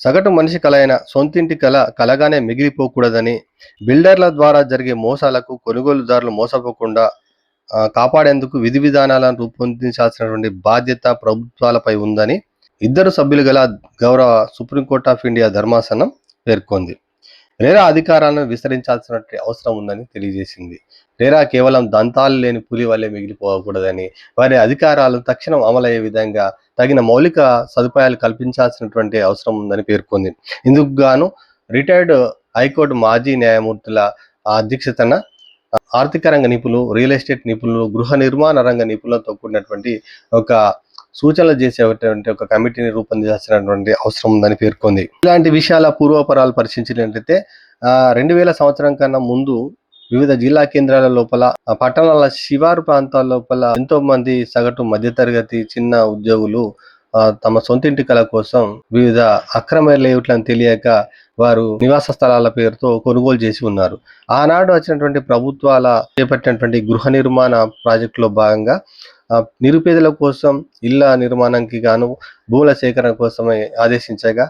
సగటు మనిషి కళ అయిన సొంతింటి కల కలగానే మిగిలిపోకూడదని బిల్డర్ల ద్వారా జరిగే మోసాలకు కొనుగోలుదారులు మోసపోకుండా కాపాడేందుకు విధి విధానాలను రూపొందించాల్సినటువంటి బాధ్యత ప్రభుత్వాలపై ఉందని ఇద్దరు సభ్యులు గల గౌరవ సుప్రీంకోర్టు ఆఫ్ ఇండియా ధర్మాసనం పేర్కొంది. రేరా అధికారాలను విస్తరించాల్సిన అవసరం ఉందని తెలియజేసింది. రేరా కేవలం దంతాలు లేని పులి వల్లే మిగిలిపోకూడదని వారి అధికారాలు తక్షణం అమలయ్యే విధంగా తగిన మౌలిక సదుపాయాలు కల్పించాల్సినటువంటి అవసరం ఉందని పేర్కొంది. ఇందుకు గాను రిటైర్డ్ హైకోర్టు మాజీ న్యాయమూర్తుల అధ్యక్షతన ఆర్థిక రంగ నిపుణులు రియల్ ఎస్టేట్ నిపుణులు గృహ నిర్మాణ రంగ నిపుణులతో కూడినటువంటి ఒక సూచనలు చేసేటువంటి ఒక కమిటీని రూపొందించాల్సినటువంటి అవసరం ఉందని పేర్కొంది. ఇలాంటి విషయాల పూర్వపరాలు పరిశీలించినట్లయితే ఆ రెండు వేల సంవత్సరం కన్నా ముందు వివిధ జిల్లా కేంద్రాల లోపల పట్టణాల శివారు ప్రాంతాల లోపల ఎంతో మంది సగటు మధ్యతరగతి చిన్న ఉద్యోగులు తమ సొంతింటి కళ కోసం వివిధ అక్రమ లేఅవుట్లను తెలియక వారు నివాస స్థలాల పేరుతో కొనుగోలు చేసి ఉన్నారు. ఆనాడు వచ్చినటువంటి ప్రభుత్వాల చేపట్టినటువంటి గృహ నిర్మాణ ప్రాజెక్టులో భాగంగా నిరుపేదల కోసం ఇళ్ళ నిర్మాణానికి గాను భూముల సేకరణ కోసమే ఆదేశించగా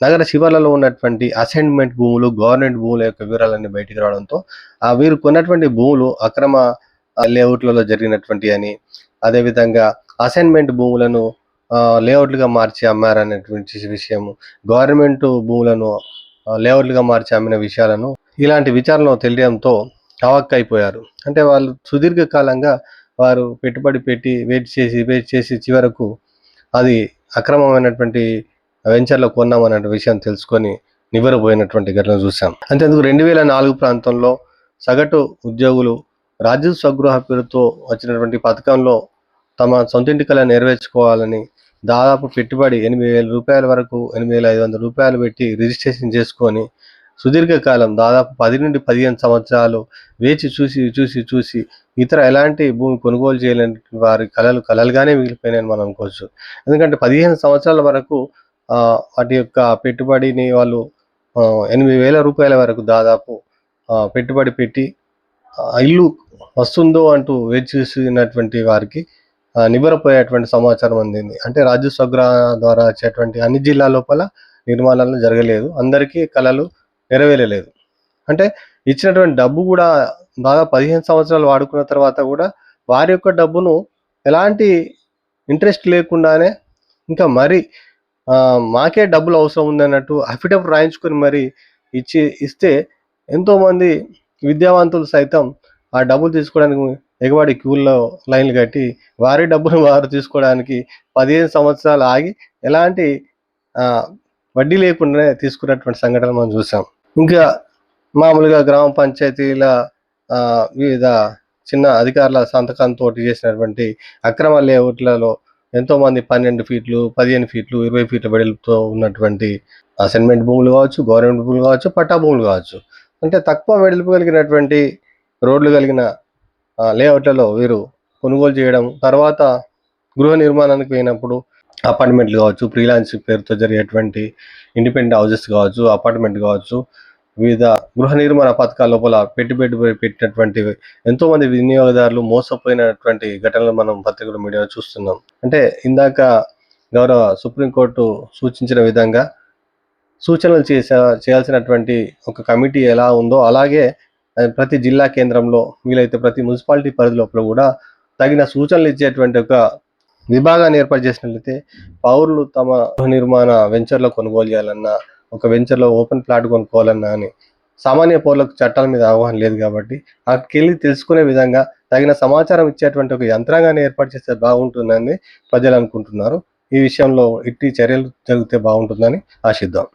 నగర శివార్లలో ఉన్నటువంటి అసైన్మెంట్ భూములు గవర్నమెంట్ భూముల యొక్క వివరాలన్నీ బయటికి రావడంతో ఆ వీరు కొన్నటువంటి భూములు అక్రమ లేఅవుట్లలో జరిగినటువంటి అని అదేవిధంగా అసైన్మెంట్ భూములను లేఅవుట్లుగా మార్చి అమ్మారనేటువంటి విషయము గవర్నమెంట్ భూములను లేఅవుట్లుగా మార్చి అమ్మిన విషయాలను ఇలాంటి విచారణలో తెలియడంతో అవక్కైపోయారు. అంటే వాళ్ళు సుదీర్ఘకాలంగా వారు పెట్టుబడి పెట్టి వెయిట్ చేసి వెయిట్ చేసి చివరకు అది అక్రమమైనటువంటి వెంచర్లో కొన్నామనే విషయం తెలుసుకొని నివ్వరపోయినటువంటి ఘటన చూసాం అంతేందుకు రెండు వేల నాలుగు ప్రాంతంలో సగటు ఉద్యోగులు రాజ్య స్వగృహ పేరుతో వచ్చినటువంటి పథకంలో తమ సొంతింటి కళ నెరవేర్చుకోవాలని దాదాపు పెట్టుబడి ఎనిమిది వేల రూపాయల వరకు ఎనిమిది వేల ఐదు వందల రూపాయలు పెట్టి రిజిస్ట్రేషన్ చేసుకొని సుదీర్ఘకాలం దాదాపు పది నుండి పదిహేను సంవత్సరాలు వేచి చూసి చూసి చూసి ఇతర ఎలాంటి భూమి కొనుగోలు చేయలేని వారి కళలు కళలుగానే మిగిలిపోయినాయని మనం అనుకోవచ్చు. ఎందుకంటే పదిహేను సంవత్సరాల వరకు వాటి యొక్క పెట్టుబడిని వాళ్ళు ఎనిమిది వేల రూపాయల వరకు దాదాపు పెట్టుబడి పెట్టి ఇల్లు వస్తుందో అంటూ వేచి చూసినటువంటి వారికి నిబరపోయేటువంటి సమాచారం అందింది. అంటే రాజ్య స్వగ్రహ ద్వారా వచ్చేటువంటి అన్ని జిల్లా లోపల నిర్మాణాలు జరగలేదు. అందరికీ కళలు నెరవేరలేదు అంటే ఇచ్చినటువంటి డబ్బు కూడా బాగా పదిహేను సంవత్సరాలు వాడుకున్న తర్వాత కూడా వారి యొక్క డబ్బును ఎలాంటి ఇంట్రెస్ట్ లేకుండానే ఇంకా మరి మాకే డబ్బులు అవసరం ఉందన్నట్టు అఫిడవిట్ రాయించుకొని మరి ఇచ్చి ఇస్తే ఎంతోమంది విద్యావంతులు సైతం ఆ డబ్బులు తీసుకోవడానికి ఎగవాడి క్యూల్లో లైన్లు కట్టి వారి డబ్బును వారు తీసుకోవడానికి పదిహేను సంవత్సరాలు ఆగి ఎలాంటి వడ్డీ లేకుండానే తీసుకున్నటువంటి సంఘటన మనం చూసాం. ఇంకా మామూలుగా గ్రామ పంచాయతీల వివిధ చిన్న అధికారుల సంతకంతో చేసినటువంటి అక్రమ లేఅవుట్లలో ఎంతోమంది పన్నెండు ఫీట్లు పదిహేను ఫీట్లు ఇరవై ఫీట్ల వెడల్పుతో ఉన్నటువంటి అసైన్మెంట్ భూములు కావచ్చు గవర్నమెంట్ భూములు కావచ్చు పట్టా భూములు కావచ్చు. అంటే తక్కువ వెడల్పు కలిగినటువంటి రోడ్లు కలిగిన లేఅవుట్లలో వీరు కొనుగోలు చేయడం తర్వాత గృహ నిర్మాణానికి పోయినప్పుడు అపార్ట్మెంట్లు కావచ్చు ఫ్రీలాన్స్ పేరుతో జరిగేటువంటి ఇండిపెండెంట్ హౌజెస్ కావచ్చు అపార్ట్మెంట్ కావచ్చు వివిధ గృహ నిర్మాణ పథకాల లోపల పెట్టుబడి పెట్టినటువంటి ఎంతో మంది వినియోగదారులు మోసపోయినటువంటి ఘటనలు మనం పత్రికల మీడియాలో చూస్తున్నాం. అంటే ఇందాక గౌరవ సుప్రీంకోర్టు సూచించిన విధంగా సూచనలు చేసే చేయాల్సినటువంటి ఒక కమిటీ ఎలా ఉందో అలాగే ప్రతి జిల్లా కేంద్రంలో వీలైతే ప్రతి మున్సిపాలిటీ పరిధి లోపల కూడా తగిన సూచనలు ఇచ్చేటువంటి ఒక విభాగాన్ని ఏర్పాటు చేసినట్లయితే పౌరులు తమ గృహ నిర్మాణ వెంచర్లో కొనుగోలు చేయాలన్నా ఒక వెంచర్లో ఓపెన్ ప్లాట్ కొనుక్కోవాలన్నా అని సామాన్య పౌరులకు చట్టాల మీద అవగాహన లేదు కాబట్టి అక్కడికి వెళ్ళి తెలుసుకునే విధంగా తగిన సమాచారం ఇచ్చేటువంటి ఒక యంత్రాంగాన్ని ఏర్పాటు చేస్తే బాగుంటుందని ప్రజలు అనుకుంటున్నారు. ఈ విషయంలో ఇట్టి చర్యలు జరిగితే బాగుంటుందని ఆశిద్దాం.